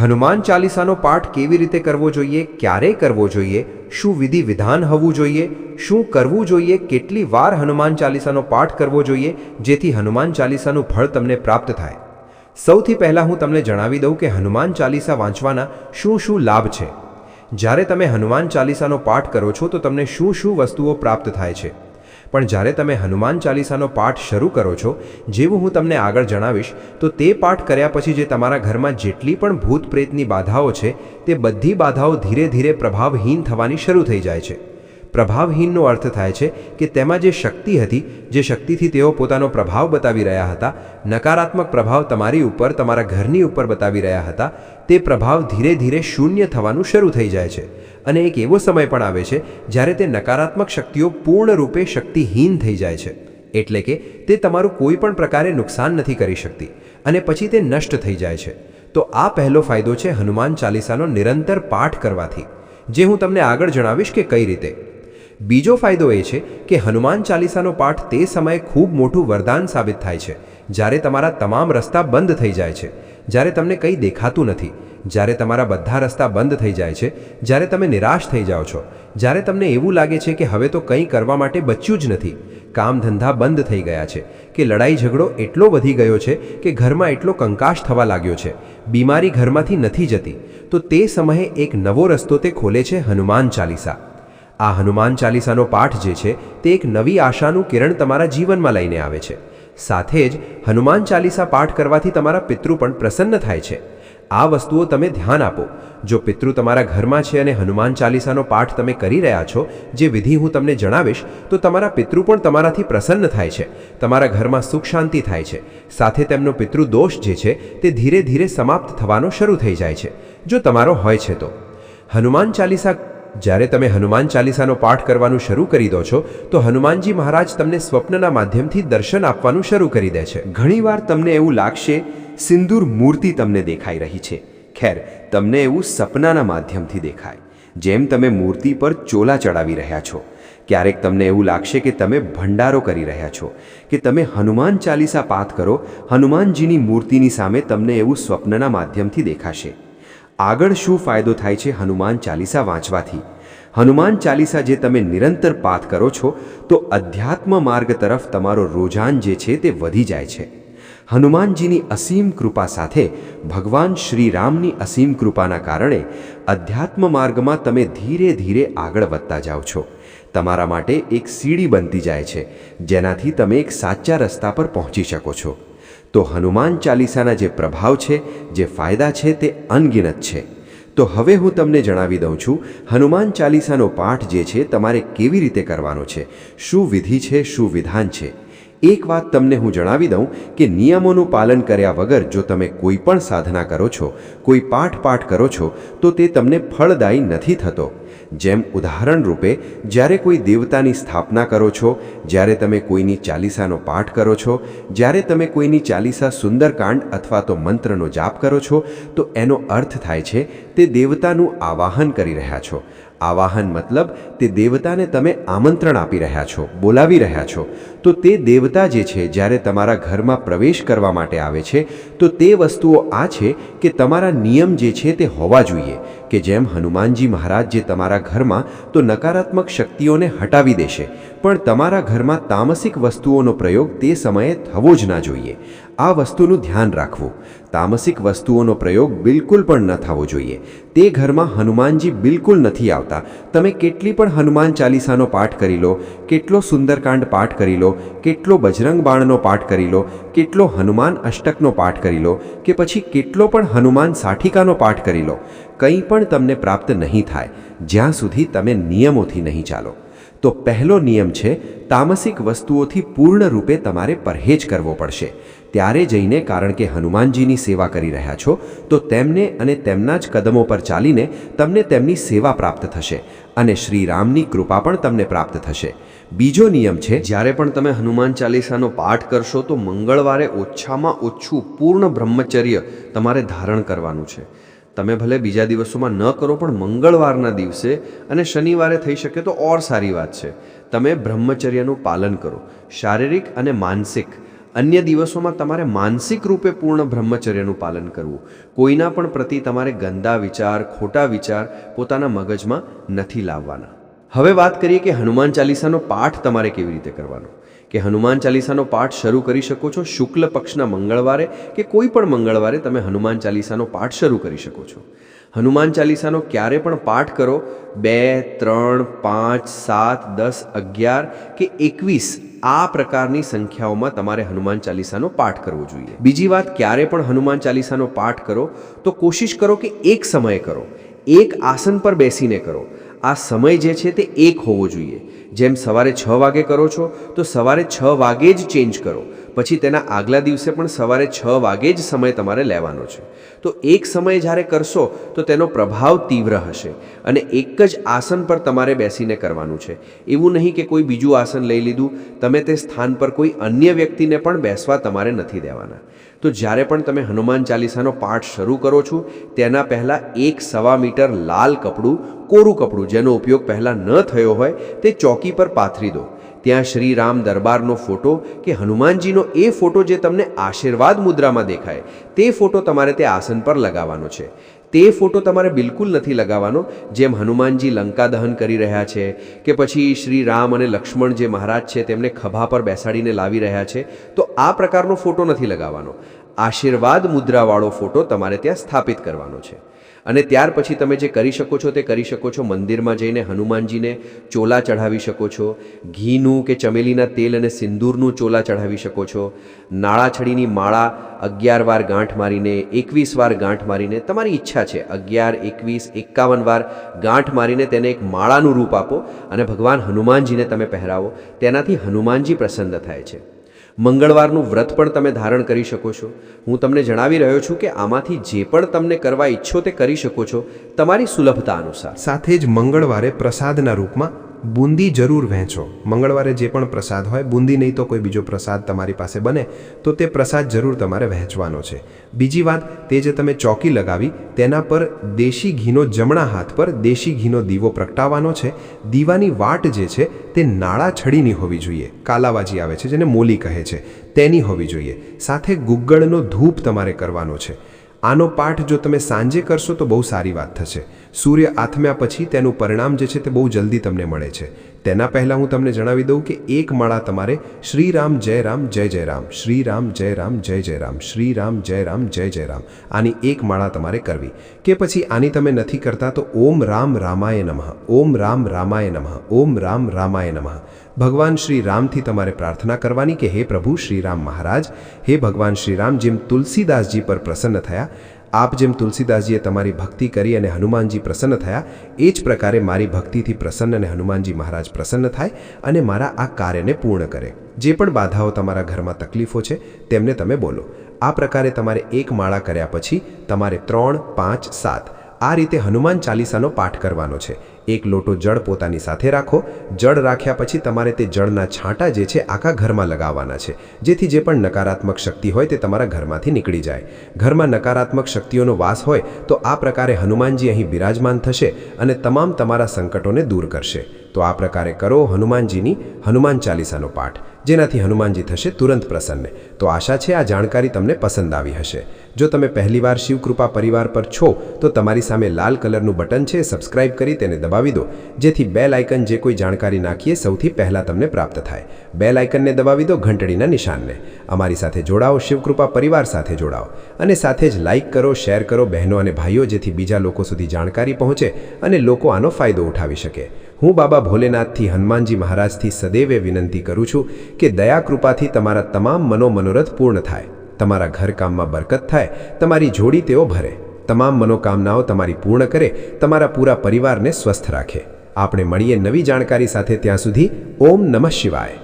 હનુમાન ચાલીસાનો પાઠ કેવી રીતે કરવો જોઈએ, ક્યારે કરવો જોઈએ, શું વિધિ વિધાન હોવું જોઈએ, શું કરવું જોઈએ, કેટલી વાર હનુમાન ચાલીસાનો પાઠ કરવો જોઈએ, જેથી હનુમાન ચાલીસાનું ફળ તમને પ્રાપ્ત થાય. સૌથી પહેલાં હું તમને જણાવી દઉં કે હનુમાન ચાલીસા વાંચવાના શું શું લાભ છે. જ્યારે તમે હનુમાન ચાલીસાનો પાઠ કરો છો, તો તમને શું શું વસ્તુઓ પ્રાપ્ત થાય છે. પણ જ્યારે તમે હનુમાન ચાલીસાનો પાઠ શરૂ કરો છો, જેવું હું તમને આગળ જણાવીશ, તો તે પાઠ કર્યા પછી જે તમારા ઘરમાં જેટલી પણ ભૂત પ્રેતની બાધાઓ છે, તે બધી બાધાઓ ધીરે ધીરે પ્રભાવહીન થવાની શરૂ થઈ જાય છે. પ્રભાવહીનનો અર્થ થાય છે કે તેમાં જે શક્તિ હતી, જે શક્તિથી તેઓ પોતાનો પ્રભાવ બતાવી રહ્યા હતા, નકારાત્મક પ્રભાવ તમારી ઉપર, તમારા ઘરની ઉપર બતાવી રહ્યા હતા, તે પ્રભાવ ધીરે ધીરે શૂન્ય થવાનું શરૂ થઈ જાય છે. અને એક એવો સમય પણ આવે છે, જ્યારે તે નકારાત્મક શક્તિઓ પૂર્ણ રૂપે શક્તિહીન થઈ જાય છે. એટલે કે તે તમારું કોઈ પણ પ્રકારે નુકસાન નથી કરી શકતી, અને પછી તે નષ્ટ થઈ જાય છે. તો આ પહેલો ફાયદો છે હનુમાન ચાલીસાનો નિરંતર પાઠ કરવાથી, જે હું તમને આગળ જણાવીશ કે કઈ રીતે. બીજો ફાયદો એ છે કે હનુમાન ચાલીસાનો પાઠ તે સમયે ખૂબ મોટું વરદાન સાબિત થાય છે. જ્યારે તમારા તમામ રસ્તા બંધ થઈ જાય છે, જ્યારે તમને કંઈ દેખાતું નથી, જ્યારે તમારા બધા રસ્તા બંધ થઈ જાય છે, જ્યારે તમે નિરાશ થઈ જાઓ છો, જ્યારે તમને એવું લાગે છે કે હવે તો કંઈ કરવા માટે બચ્યું જ નથી કામ ધંધા બંધ થઈ ગયા છે, કે લડાઈ ઝઘડો એટલો વધી ગયો છે કે ઘરમાં એટલો કંકાશ થવા લાગ્યો છે, બીમારી ઘરમાંથી નથી જતી, તો તે સમયે એક નવો રસ્તો તે ખોલે છે હનુમાન ચાલીસા. આ હનુમાન ચાલીસાનો પાઠ જે છે તે એક નવી આશાનું કિરણ તમારા જીવનમાં લઈને આવે છે. સાથે જ હનુમાન ચાલીસા પાઠ કરવાથી તમારા પિતૃ પણ પ્રસન્ન થાય છે. આ વસ્તુઓ તમે ધ્યાન આપો. જો પિતૃ તમારા ઘરમાં છે અને હનુમાન ચાલીસાનો પાઠ તમે કરી રહ્યા છો, જે વિધિ હું તમને જણાવીશ, તો તમારા પિતૃ પણ તમારાથી પ્રસન્ન થાય છે. તમારા ઘરમાં સુખ શાંતિ થાય છે. સાથે તેમનો પિતૃ દોષ જે છે તે ધીરે ધીરે સમાપ્ત થવાનો શરૂ થઈ જાય છે. જો તમારો હોય છે તો. હનુમાન ચાલીસા જ્યારે તમે હનુમાન ચાલીસાનો પાઠ કરવાનું શરૂ કરી દો છો, તો હનુમાનજી મહારાજ તમને સ્વપ્નના માધ્યમથી દર્શન આપવાનું શરૂ કરી દે છે. ઘણીવાર તમને એવું લાગશે, સિંદૂર મૂર્તિ તમને દેખાઈ રહી છે. ખેર, તમને એવું સપનાના માધ્યમથી દેખાય. જેમ તમે મૂર્તિ પર ચોલા ચડાવી રહ્યા છો, ક્યારેક તમને એવું લાગશે કે તમે ભંડારો કરી રહ્યા છો, કે તમે હનુમાન ચાલીસા પાઠ કરો, હનુમાનજીની મૂર્તિની સામે તમને એવું સ્વપ્નના માધ્યમથી દેખાશે. આગળ શું ફાયદો થાય છે હનુમાન ચાલીસા વાંચવાથી? હનુમાન ચાલીસા જે તમે નિરંતર પાઠ કરો છો, તો અધ્યાત્મ માર્ગ તરફ તમારો રોજાન જે છે તે વધી જાય છે. હનુમાનજીની અસીમ કૃપા સાથે ભગવાન શ્રી રામની અસીમ કૃપાના કારણે અધ્યાત્મ માર્ગમાં તમે ધીરે ધીરે આગળ વધતા જાઓ છો. તમારા માટે એક સીડી બનતી જાય છે, જેનાથી તમે એક સાચા રસ્તા પર પહોંચી શકો છો. તો હનુમાન ચાલીસાના જે પ્રભાવ છે, જે ફાયદા છે તે અનગિનત છે. તો હવે હું તમને જણાવી દઉં છું, હનુમાન ચાલીસાનો પાઠ જે છે તમારે કેવી રીતે કરવાનો છે? શું વિધિ છે, શું વિધાન છે? એક વાત તમને હું જણાવી દઉં કે નિયમોનું પાલન કર્યા વગર જો તમે કોઈ પણ સાધના કરો છો, કોઈ પાઠ પાઠ કરો છો, તો તે તમને ફળદાયી નથી થતો. જેમ ઉદાહરણ રૂપે, જ્યારે કોઈ દેવતાની સ્થાપના કરો છો, જ્યારે તમે કોઈની ચાલીસાનો પાઠ કરો છો, જ્યારે તમે કોઈની ચાલીસા સુંદરકાંડ અથવા તો મંત્રનો જાપ કરો છો, તો એનો અર્થ થાય છે, તે દેવતાનું આવાહન કરી રહ્યા છો. આવાહન મતલબ તે દેવતાને તમે આમંત્રણ આપી રહ્યા છો, બોલાવી રહ્યા છો. તો તે દેવતા જે છે, જ્યારે તમારા ઘરમાં પ્રવેશ કરવા માટે આવે છે, તો તે વસ્તુઓ આ છે કે તમારા નિયમ જે છે તે હોવા જોઈએ. કે જેમ હનુમાનજી મહારાજ જે તમારા ઘરમાં તો નકારાત્મક શક્તિઓને હટાવી દેશે, પણ તમારા ઘરમાં તામસિક વસ્તુઓનો પ્રયોગ તે સમયે થવો જ ના જોઈએ. આ વસ્તુનું ધ્યાન રાખવું. તામસિક વસ્તુઓનો પ્રયોગ બિલકુલ પણ ન થવો જોઈએ. તે ઘરમાં હનુમાનજી બિલકુલ નથી આવતા. તમે કેટલી પણ હનુમાન ચાલીસાનો પાઠ કરી લો, કેટલો સુંદરકાંડ પાઠ કરી લો, કેટલો બજરંગ બાણનો પાઠ કરી લો, કેટલો હનુમાન અષ્ટકનો પાઠ કરી લો, કે પછી કેટલો પણ હનુમાન સાઠિકાનો પાઠ કરી લો, કંઈ પણ તમને પ્રાપ્ત નહીં થાય. જ્યાં સુધી તમે નિયમોથી નહીં ચાલો. તો પહેલો નિયમ છે, તામસિક વસ્તુઓથી પૂર્ણ રૂપે તમારે પરહેજ કરવો પડશે. ત્યારે જઈને કારણ કે હનુમાનજીની સેવા કરી રહ્યા છો, તો તેમને અને તેમના જ કદમો પર ચાલીને તમને તેમની સેવા પ્રાપ્ત થશે અને શ્રી રામની કૃપા પણ તમને પ્રાપ્ત થશે. બીજો નિયમ છે, જ્યારે પણ તમે હનુમાન ચાલીસાનો પાઠ કરશો, તો મંગળવારે ઓછામાં ઓછું પૂર્ણ બ્રહ્મચર્ય તમારે ધારણ કરવાનું છે. તમે ભલે બીજા દિવસોમાં ન કરો, પણ મંગળવારના દિવસે અને શનિવારે થઈ શકે તો ઓર સારી વાત છે. તમે બ્રહ્મચર્યનું પાલન કરો, શારીરિક અને માનસિક. અન્ય દિવસોમાં તમારે માનસિક રૂપે પૂર્ણ બ્રહ્મચર્યનું પાલન કરવું. કોઈના પણ પ્રતિ તમારે ગંદા વિચાર, ખોટા વિચાર પોતાના મગજમાં નથી લાવવાના. હવે વાત કરીએ કે હનુમાન ચાલીસાનો પાઠ તમારે કેવી રીતે કરવાનો. કે હનુમાન ચાલીસાનો પાઠ શરૂ કરી શકો છો શુક્લ પક્ષના મંગળવારે કે કોઈ પણ મંગળવારે તમે હનુમાન ચાલીસાનો પાઠ શરૂ કરી શકો છો. હનુમાન ચાલીસાનો ક્યારે પણ પાઠ કરો, બે, ત્રણ, પાંચ, સાત, દસ, અગિયાર કે એકવીસ, આ પ્રકારની સંખ્યાઓમાં તમારે હનુમાન ચાલીસાનો પાઠ કરવો જોઈએ. બીજી વાત, ક્યારે પણ હનુમાન ચાલીસાનો પાઠ કરો, તો કોશિશ કરો કે એક સમયે કરો. એક આસન પર બેસીને કરો. આ સમય જે છે તે એક હોવો જોઈએ. જેમ સવારે છ વાગે કરો છો તો સવારે છ વાગે જ ચેન્જ કરો. પછી તેના આગલા દિવસે પણ સવારે છ વાગે જ સમય તમારે લેવાનો છે. તો એક સમયે જ્યારે કરશો, તો તેનો પ્રભાવ તીવ્ર હશે અને એક જ આસન પર તમારે બેસીને કરવાનું છે. એવું નહીં કે કોઈ બીજું આસન લઈ લીધું, તમે તે સ્થાન પર કોઈ અન્ય વ્યક્તિને પણ બેસવા તમારે નથી દેવાના. તો જ્યારે પણ તમે હનુમાન ચાલીસાનો પાઠ શરૂ કરો છો, તેના પહેલાં એક સવા મીટર લાલ કપડું, કોરું કપડું, જેનો ઉપયોગ પહેલાં ન થયો હોય, તે ચોકી પર પાથરી દો. ત્યાં શ્રી રામ દરબારનો ફોટો કે હનુમાનજીનો એ ફોટો જે તમને આશીર્વાદ મુદ્રામાં દેખાય, તે ફોટો તમારે તે આસન પર લગાવવાનો છે. તે ફોટો તમારે બિલકુલ નથી લગાવવાનો, જેમ હનુમાનજી લંકા દહન કરી રહ્યા છે, કે પછી શ્રી રામ અને લક્ષ્મણ જે મહારાજ છે તેમને ખભા પર બેસાડીને લાવી રહ્યા છે, તો આ પ્રકારનો ફોટો નથી લગાવવાનો. આશીર્વાદ મુદ્રાવાળો ફોટો તમારે ત્યાં સ્થાપિત કરવાનો છે. અને ત્યાર પછી તમે જે કરી શકો છો તે કરી શકો છો. મંદિરમાં જઈને હનુમાનજીને ચોલા ચઢાવી શકો છો. ઘીનું કે ચમેલીના તેલ અને સિંદૂરનું ચોલા ચઢાવી શકો છો. નાળાછડીની માળા અગિયાર વાર ગાંઠ મારીને, એકવીસ વાર ગાંઠ મારીને, તમારી ઈચ્છા છે, અગિયાર, એકવીસ, એકાવન વાર ગાંઠ મારીને તેને એક માળાનું રૂપ આપો અને ભગવાન હનુમાનજીને તમે પહેરાવો. તેનાથી હનુમાનજી પ્રસન્ન થાય છે. મંગળવારનું વ્રત પણ તમે ધારણ કરી શકો છો. હું તમને જણાવી રહ્યો છું કે આમાંથી જે પણ તમને કરવા ઈચ્છો તે કરી શકો છો. તમારી સુલભતા અનુસાર. સાથે જ મંગળવારે પ્રસાદના રૂપમાં બુંદી જરૂર વહેંચો. મંગળવારે જે પણ પ્રસાદ હોય, બુંદી નહીં તો કોઈ બીજો પ્રસાદ તમારી પાસે બને, તો તે પ્રસાદ જરૂર તમારે વહેંચવાનો છે. બીજી વાત, તે જે તમે ચોકી લગાવી, તેના પર દેશી ઘીનો જમણા હાથ પર દેશી ઘીનો દીવો પ્રગટાવવાનો છે. દીવાની વાટ જે છે, તે નાળા છડીની હોવી જોઈએ. કાલાવાજી આવે છે, જેને મોલી કહે છે. તેની હોવી જોઈએ. સાથે ગુગ્ગળનો ધૂપ તમારે કરવાનો છે. આનો પાઠ જો તમે સાંજે કરશો તો બહુ સારી વાત થશે. સૂર્ય આથમ્યા પછી તેનું પરિણામ જે છે તે બહુ જલ્દી તમને મળે છે. તેના પહેલાં હું તમને જણાવી દઉં કે એક માળા તમારે શ્રી રામ જય રામ જય જય રામ, શ્રીરામ જય રામ જય જય રામ, શ્રીરામ જય રામ જય જય રામ, આની એક માળા તમારે કરવી. કે પછી આની તમે નથી કરતા તો ઓમ રામ રામાય નમઃ, ઓમ રામ રામાય નમઃ, ઓમ રામ રામાય નમઃ. ભગવાન શ્રી રામથી તમારે પ્રાર્થના કરવાની કે હે પ્રભુ શ્રી રામ મહારાજ, હે ભગવાન શ્રી રામ જેમ તુલસીદાસજી પર પ્રસન્ન થયા, આપ જેમ તુલસીદાસજીએ તમારી ભક્તિ કરી અને હનુમાનજી પ્રસન્ન થયા, એ જ પ્રકારે મારી ભક્તિથી પ્રસન્ન અને હનુમાનજી મહારાજ પ્રસન્ન થાય અને મારા આ કાર્યને પૂર્ણ કરે. જે પણ બાધાઓ તમારા ઘરમાં તકલીફો છે, તેમને તમે બોલો. આ પ્રકારે તમારે એક માળા કર્યા પછી તમારે ત્રણ, પાંચ, સાત આ રીતે હનુમાન ચાલીસાનો પાઠ કરવાનો છે. એક લોટો જળ પોતાની સાથે રાખો. જળ રાખ્યા પછી તમારે તે જળના છાંટા જે છે આખા ઘરમાં લગાવવાના છે. જેથી જે પણ નકારાત્મક શક્તિ હોય તે તમારા ઘરમાંથી નીકળી જાય. ઘરમાં નકારાત્મક શક્તિઓનો વાસ હોય તો આ પ્રકારે હનુમાનજી અહીં બિરાજમાન થશે અને તમામ તમારા સંકટોને દૂર કરશે. તો આ પ્રકારે કરો હનુમાનજીની હનુમાન ચાલીસાનો પાઠ. જેનાથી હનુમાનજી થશે તુરંત પ્રસન્ન. તો આશા છે આ જાણકારી તમને પસંદ આવી હશે. જો તમે પહેલીવાર શિવકૃપા પરિવાર પર છો, તો તમારી સામે લાલ કલરનું બટન છે, સબસ્ક્રાઇબ કરી તેને દબાવી દો. જેથી બેલ આઇકન જે કોઈ જાણકારી નાખીએ, સૌથી પહેલાં તમને પ્રાપ્ત થાય. બેલ આઇકનને દબાવી દો ઘંટડીના નિશાનને. અમારી સાથે જોડાઓ, શિવકૃપા પરિવાર સાથે જોડાઓ. અને સાથે જ લાઇક કરો, શેર કરો, બહેનો અને ભાઈઓ, જેથી બીજા લોકો સુધી જાણકારી પહોંચે અને લોકો આનો ફાયદો ઉઠાવી શકે. હું બાબા ભોલેનાથથી, હનુમાનજી મહારાજથી સદૈવે વિનંતી કરું છું કે દયા કૃપાથી તમારા તમામ મનોમનોરથ પૂર્ણ થાય. તમારા ઘરકામમાં બરકત થાય, તમારી જોડી તેઓ ભરે. તમામ મનોકામનાઓ તમારી પૂર્ણ કરે, તમારા પૂરા પરિવારને સ્વસ્થ રાખે. આપણે મળીએ નવી જાણકારી સાથે ત્યાં સુધી, ઓમ નમઃ શિવાય.